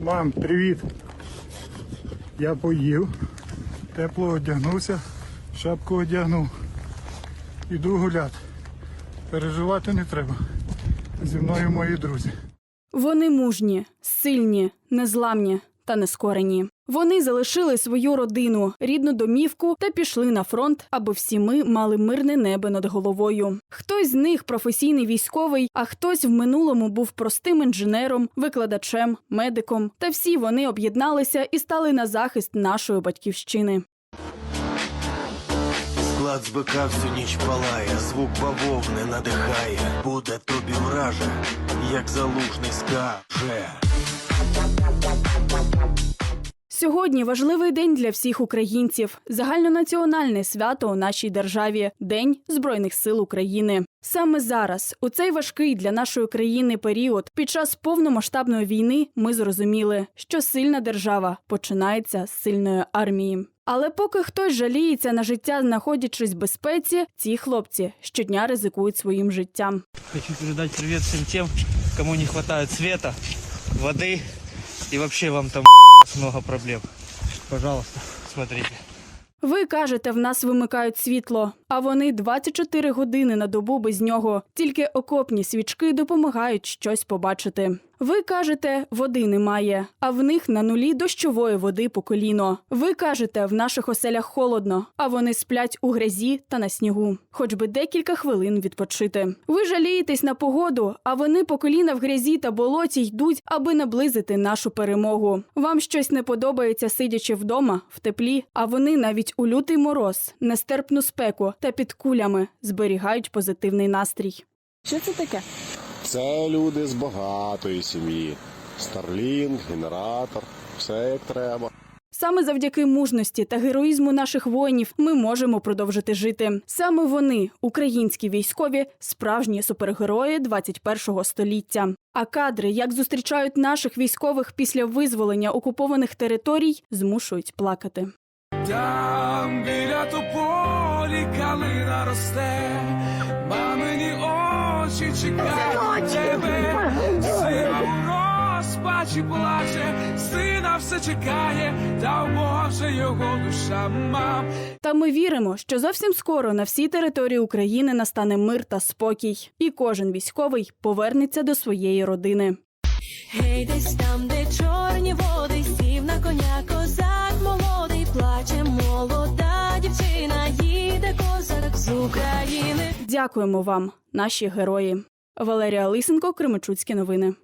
Мам, привіт. Я поїв, тепло одягнувся, шапку одягнув. Іду гуляти. Переживати не треба. Зі мною мої друзі. Вони мужні, сильні, незламні та нескорені. Вони залишили свою родину, рідну домівку та пішли на фронт, аби всі ми мали мирне небо над головою. Хтось з них професійний військовий, а хтось в минулому був простим інженером, викладачем, медиком. Та всі вони об'єдналися і стали на захист нашої батьківщини. Склад з всю ніч палає, звук бавовни надихає, буде тобі враже, як залужний скаже. Сьогодні важливий день для всіх українців, загальнонаціональне свято у нашій державі День Збройних сил України. Саме зараз, у цей важкий для нашої країни період, під час повномасштабної війни, ми зрозуміли, що сильна держава починається з сильної армії. Але поки хтось жаліється на життя, знаходячись в безпеці, ці хлопці щодня ризикують своїм життям. Хочу передать привет всем тем, кому не хватает света, воды и вообще вам там много проблем. Пожалуйста, смотрите. Ви кажете, в нас вимикають світло, а вони 24 години на добу без нього. Тільки окопні свічки допомагають щось побачити. Ви кажете, води немає, а в них на нулі дощової води по коліно. Ви кажете, в наших оселях холодно, а вони сплять у грязі та на снігу, хоч би декілька хвилин відпочити. Ви жалієтесь на погоду, а вони по коліна в грязі та болоті йдуть, аби наблизити нашу перемогу. Вам щось не подобається, сидячи вдома в теплі, а вони навіть у лютий мороз, нестерпну спеку та під кулями зберігають позитивний настрій. Що це таке? Це люди з багатої сім'ї. Старлінг, генератор, все як треба. Саме завдяки мужності та героїзму наших воїнів ми можемо продовжити жити. Саме вони, українські військові, справжні супергерої 21-го століття. А кадри, як зустрічають наших військових після визволення окупованих територій, змушують плакати. Там біля тополі калина росте, мамині очі чекають розпачі плаче, сина все чекає, та Бога його душа мам. Та ми віримо, що зовсім скоро на всій території України настане мир та спокій, і кожен військовий повернеться до своєї родини. Гей, десь там, де чорні води, сів на коня козак молодий, плаче молода дівчина, їде козак з України. Дякуємо вам, наші герої. Валерія Лисенко, Кременчуцькі новини.